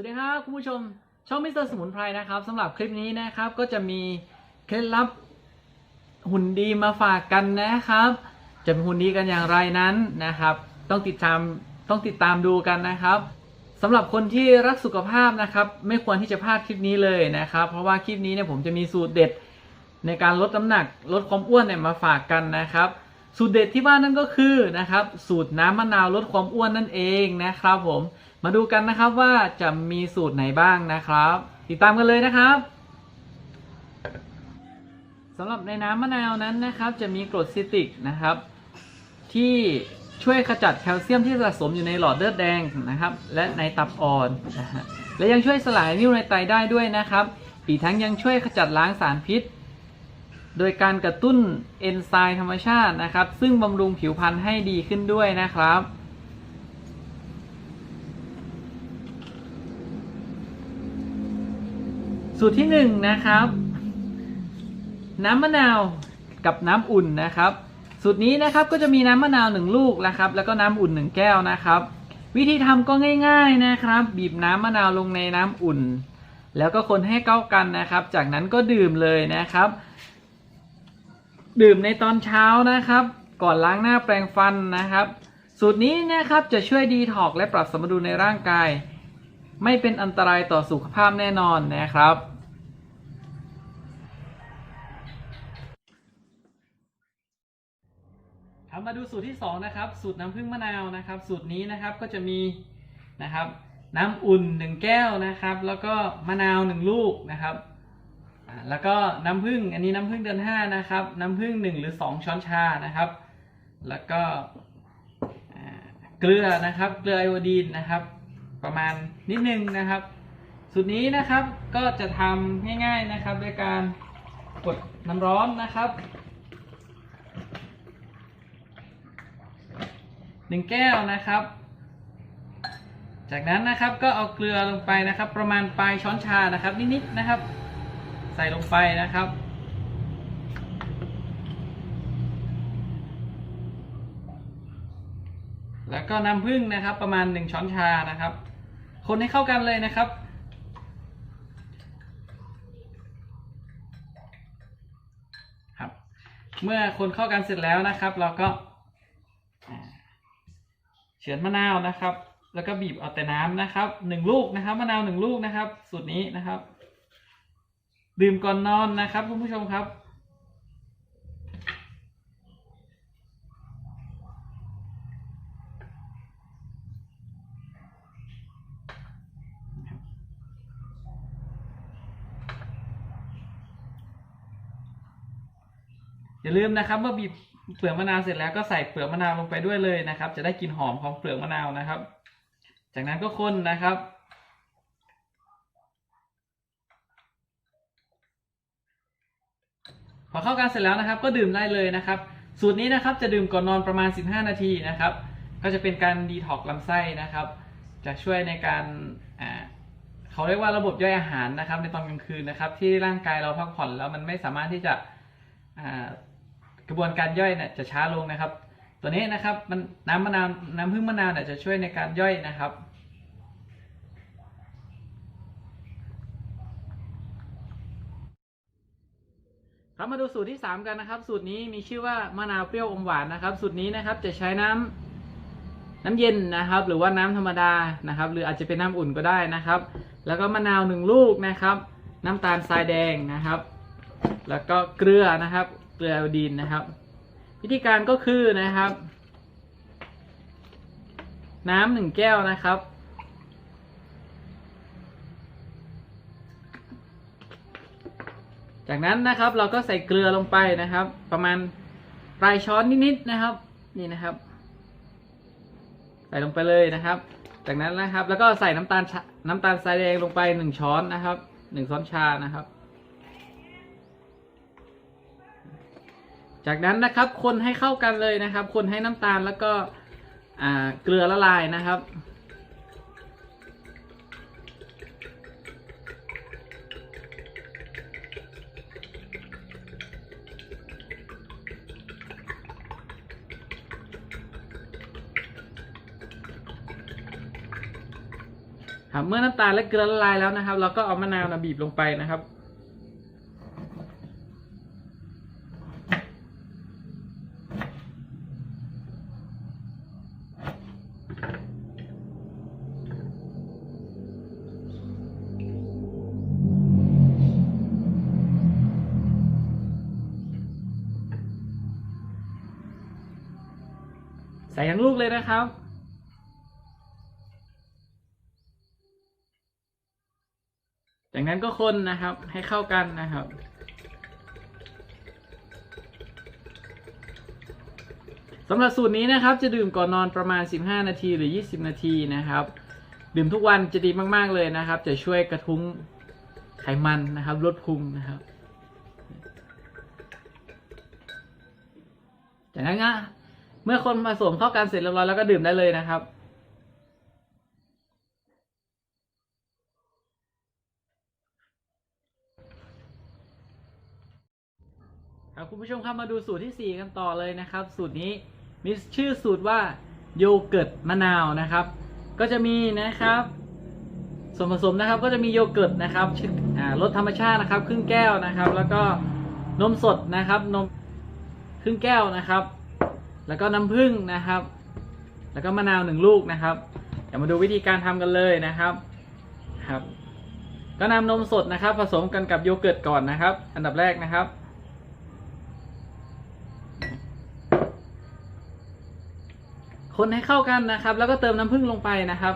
วัสดีครับคุณผู้ชมช่องมิสเตอร์สมุนไพรนะครับสำหรับคลิปนี้นะครับก็จะมีเคล็ดลับหุ่นดีมาฝากกันนะครับ จะเป็นหุ่นดีกันอย่างไรนั้นนะครับ ต้องติดตามต้องติดตามดูกันนะครับสำหรับคนที่รักสุขภาพนะครับ ไม่ควรที่จะพลาดคลิปนี้เลยนะครับ เพราะว่าคลิปนี้เนี่ยผมจะมีสูตรเด็ดในการลดน้ำหนักลดความอ้วนเนี่ยมาฝากกันนะครับ สูตรเด็ดที่ว่านั่นก็คือนะครับสูตรน้ำมะนาวลดความอ้วนนั่นเองนะครับผมมาดูกันนะครับว่าจะมีสูตรไหนบ้างนะครับ ติดตามกันเลยนะครับสำหรับในน้ำมะนาวนั้นนะครับ จะมีกรดซิตริกนะครับ ที่ช่วยขจัดแคลเซียมที่สะสมอยู่ในหลอดเลือดแดงนะครับ และในตับอ่อนนะฮะและยังช่วยสลายนิ่วในไตได้ด้วยนะครับอีกทั้งยังช่วยขจัดล้างสารพิษ โดยการกระตุ้นเอนไซม์ธรรมชาตินะครับ ซึ่งบำรุงผิวพรรณให้ดีขึ้นด้วยนะครับ สูตรที่หนึ่งนะครับ น้ำมะนาวกับน้ำอุ่นนะครับ สูตรนี้นะครับก็จะมีน้ำมะนาวหนึ่งลูกนะครับ แล้วก็น้ำอุ่นหนึ่งแก้วนะครับ วิธีทำก็ง่ายๆนะครับ บีบน้ำมะนาวลงในน้ำอุ่น แล้วก็คนให้เข้ากันนะครับ จากนั้นก็ดื่มเลยนะครับ ดื่มในตอนเช้านะครับ ก่อนล้างหน้าแปรงฟันนะครับ สูตรนี้นะครับจะช่วยดีท็อกและปรับสมดุลในร่างกาย ไม่เป็นอันตรายต่อสุขภาพแน่นอนนะครับ ครับมาดูสูตรที่ 2 นะครับ สูตรน้ำผึ้งมะนาวนะครับ สูตรนี้นะครับก็จะมีนะครับน้ำอุ่น 1 แก้วนะครับ แล้วก็มะนาว 1 ลูกนะครับ อ่าแล้วก็น้ำผึ้งอันนี้น้ำผึ้งเดือน5นะครับ น้ำผึ้ง1หรือ2ช้อนชานะครับ แล้วก็เกลือนะครับเกลือไอโอดีนนะครับ ประมาณนิดนึงนะครับ สูตรนี้นะครับก็จะทำง่ายๆนะครับด้วยการกดน้ำร้อนนะครับหนึ่งแก้วนะครับ จากนั้นนะครับก็เอาเกลือลงไปนะครับ ประมาณปลายช้อนชานะครับนิดๆนะครับ ใส่ลงไปนะครับ แล้วก็น้ำผึ้งนะครับ ประมาณหนึ่งช้อนชานะครับ คนให้เข้ากันเลยนะครับ ครับ เมื่อคนเข้ากันเสร็จแล้วนะครับ เราก็เฉือนมะนาวนะครับ แล้วก็บีบเอาแต่น้ำนะครับหนึ่งลูกนะครับ มะนาวหนึ่งลูกนะครับ สูตรนี้นะครับ ดื่มก่อนนอนนะครับคุณผู้ชมครับ อย่าลืมนะครับเมื่อบีบเปลือกมะนาวเสร็จแล้วก็ใส่เปลือกมะนาวลงไปด้วยเลยนะครับ จะได้กลิ่นหอมของเปลือกมะนาวนะครับ จากนั้นก็คนนะครับ อเข้ากันเสร็จแล้วนะครับ ก็ดื่มได้เลยนะครับ สูตรนี้นะครับจะดื่มก่อนนอนประมาณ 15 นาทีนะครับ ก็จะเป็นการดีท็อกซ์ลำไส้นะครับ จะช่วยในการเขาเรียกว่าระบบย่อยอาหารนะครับ ในตอนกลางคืนนะครับ ที่ร่างกายเราพักผ่อนแล้วมันไม่สามารถที่จะกระบวนการย่อยเนี่ยจะช้าลงนะครับ ตัวนี้นะครับมันน้ำมะนาวน้ำผึ้งมะนาวเนี่ยจะช่วยในการย่อยนะครับ ครับมาดูสูตรที่ 3 กันนะครับ สูตรนี้มีชื่อว่ามะนาวเปรี้ยวอมหวานนะครับ สูตรนี้นะครับจะใช้น้ำน้ำเย็นนะครับ หรือว่าน้ำธรรมดานะครับ หรืออาจจะเป็นน้ำอุ่นก็ได้นะครับ แล้วก็มะนาวหนึ่งลูกนะครับ น้ำตาลทรายแดงนะครับ แล้วก็เกลือนะครับ เกลือดีนนะครับ วิธีการก็คือนะครับ น้ำหนึ่งแก้วนะครับ จากนั้นนะครับเราก็ใส่เกลือลงไปนะครับ ประมาณปลายช้อนนิดๆนะครับ นี่นะครับ ใส่ลงไปเลยนะครับ จากนั้นนะครับ แล้วก็ใส่น้ำตาลน้ำตาลทรายแดงลงไปหนึ่งช้อนนะครับหนึ่งช้อนชานะครับ จากนั้นนะครับคนให้เข้ากันเลยนะครับ คนให้น้ำตาลแล้วก็เกลือละลายนะครับ ครับเมื่อน้ำตาลและเกลือละลายแล้วนะครับ เราก็เอามะนาวนะบีบลงไปนะครับ ใส่ทั้งลูกเลยนะครับ จากนั้นก็คนนะครับให้เข้ากันนะครับ สำหรับสูตรนี้นะครับจะดื่มก่อนนอนประมาณ 15 นาทีหรือ 20 นาทีนะครับ ดื่มทุกวันจะดีมากๆเลยนะครับ จะช่วยกระทุ้งไขมันนะครับลดพุงนะครับจากนั้นนะเมื่อคนผสมเข้ากันเสร็จเรียบร้อยแล้วก็ดื่มได้เลยนะครับ คุณผู้ชมครับมาดูสูตรที่ 4 กันต่อเลยนะครับ สูตรนี้มีชื่อสูตรว่าโยเกิร์ตมะนาวนะครับ ก็จะมีนะครับส่วนผสมนะครับก็จะมีโยเกิร์ตนะครับรสธรรมชาตินะครับ ครึ่งแก้วนะครับ แล้วก็นมสดนะครับนมครึ่งแก้วนะครับ แล้วก็น้ำผึ้งนะครับ แล้วก็มะนาวหนึ่งลูกนะครับเดี๋ยวมาดูวิธีการทำกันเลยนะครับครับ ก็นำนมสดนะครับ ผสมกันกับโยเกิร์ตก่อนนะครับ อันดับแรกนะครับ คนให้เข้ากันนะครับ แล้วก็เติมน้ำผึ้งลงไปนะครับ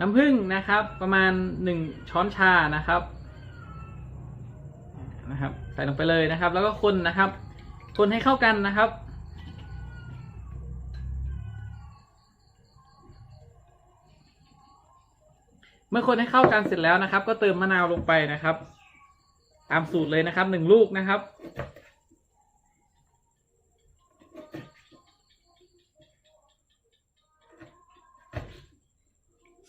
น้ำผึ้งนะครับ ประมาณหนึ่งช้อนชานะครับนะครับ ใส่ลงไปเลยนะครับ แล้วก็คนนะครับ คนให้เข้ากันนะครับเมื่อคนให้เข้ากันเสร็จแล้วนะครับ ก็เติมมะนาวลงไปนะครับ ตามสูตรเลยนะครับหนึ่งลูกนะครับ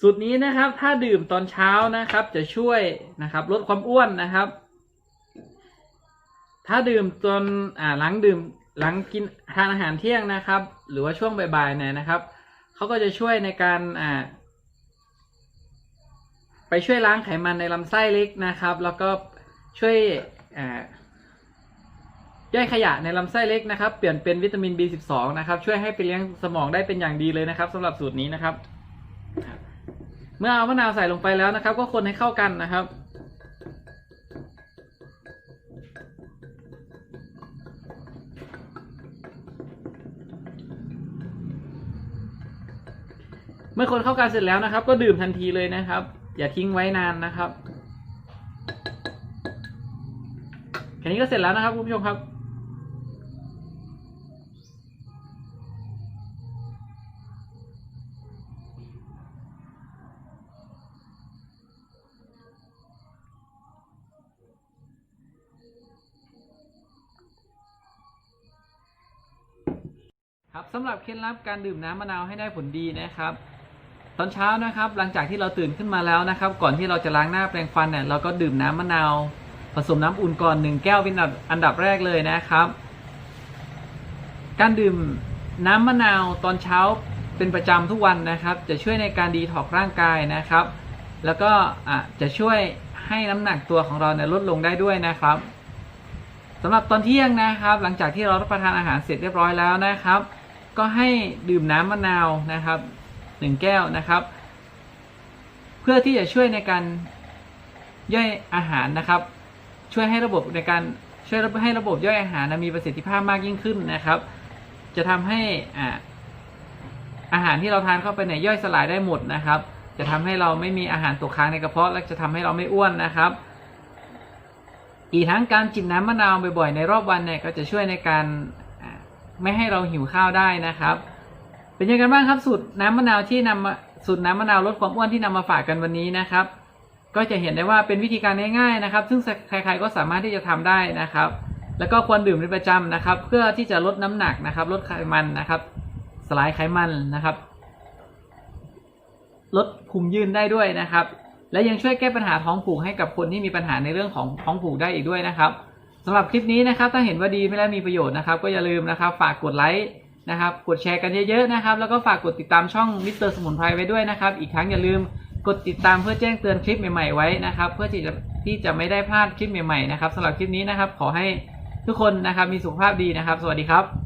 สูตรนี้นะครับ ถ้าดื่มตอนเช้านะครับ จะช่วยนะครับ ลดความอ้วนนะครับ ถ้าดื่มตอนอ่าหลังดื่มหลังกินทานอาหารเที่ยงนะครับ หรือว่าช่วงบ่ายๆเนี่ยนะครับเขาก็จะช่วยในการอ่าไปช่วยล้างไขมันในลำไส้เล็กนะครับ แล้วก็ช่วยอ่าย่อยขยะในลำไส้เล็กนะครับ เปลี่ยนเป็นวิตามิน B12 นะครับ ช่วยให้ไปเลี้ยงสมองได้เป็นอย่างดีเลยนะครับสำหรับสูตรนี้นะครับ เมื่อเอามะนาวใส่ลงไปแล้วนะครับ ก็คนให้เข้ากันนะครับ เมื่อคนเข้ากันเสร็จแล้วนะครับ ก็ดื่มทันทีเลยนะครับ อย่าทิ้งไว้นานนะครับแค่นี้ก็เสร็จแล้วนะครับคุณผู้ชมครับ สำหรับเคล็ดลับการดื่มน้ำมะนาวให้ได้ผลดีนะครับ ตอนเช้านะครับ หลังจากที่เราตื่นขึ้นมาแล้วนะครับ ก่อนที่เราจะล้างหน้าแปรงฟันเนี่ยเราก็ดื่มน้ำมะนาว ผสมน้ำอุ่นก่อนหนึ่งแก้วเป็นอันดับอันดับแรกเลยนะครับ การดื่มน้ำมะนาวตอนเช้าเป็นประจำทุกวันนะครับ จะช่วยในการดีถอกร่างกายนะครับ แล้วก็ะจะช่วยให้น้ำหนักตัวของเราเนี่ยลดลงได้ด้วยนะครับสำหรับตอนเที่ยงนะครับ หลังจากที่เรารับประทานอาหารเสร็จเรียบร้อยแล้วนะครับ ก็ให้ดื่มน้ำมะนาวนะครับหนึ่งแก้วนะครับ เพื่อที่จะช่วยในการย่อยอาหารนะครับ ช่วยให้ระบบในการช่วยให้ระบบย่อยอาหารนะมีประสิทธิภาพมากยิ่งขึ้นนะครับ จะทำให้อ่าอาหารที่เราทานเข้าไปเนี่ยย่อยสลายได้หมดนะครับ จะทำให้เราไม่มีอาหารตกค้างในกระเพาะและจะทำให้เราไม่อ้วนนะครับ อีกทั้งการจิบน้ำมะนาวบ่อยๆ ในรอบวันเนี่ยก็จะช่วยในการอ ไม่ให้เราหิวข้าวได้นะครับ เป็นยังไงบ้างครับสูตรน้ำมะนาวที่นำมาสูตรน้ำมะนาวลดความอ้วนที่นำมาฝากกันวันนี้นะครับ ก็จะเห็นได้ว่าเป็นวิธีการง่ายๆนะครับ ซึ่งใครๆก็สามารถที่จะทำได้นะครับ แล้วก็ควรดื่มเป็นประจำนะครับ เพื่อที่จะลดน้ำหนักนะครับ ลดไขมันนะครับ สลายไขมันนะครับ ลดพุงยืนได้ด้วยนะครับ และยังช่วยแก้ปัญหาท้องผูกให้กับคนที่มีปัญหาในเรื่องของท้องผูกได้อีกด้วยนะครับ สำหรับคลิปนี้นะครับ ถ้าเห็นว่าดีไม่ละมีประโยชน์นะครับ ก็อย่าลืมนะครับ ฝากกดไลค์นะครับ กดแชร์กันเยอะๆนะครับ แล้วก็ฝากกดติดตามช่องมิสเตอร์สมุนไพรไว้ด้วยนะครับ อีกครั้งอย่าลืมกดติดตามเพื่อแจ้งเตือนคลิปใหม่ๆไว้นะครับ เพื่อที่จะที่จะไม่ได้พลาดคลิปใหม่ๆนะครับสำหรับคลิปนี้นะครับ ขอให้ทุกคนนะครับมีสุขภาพดีนะครับ สวัสดีครับ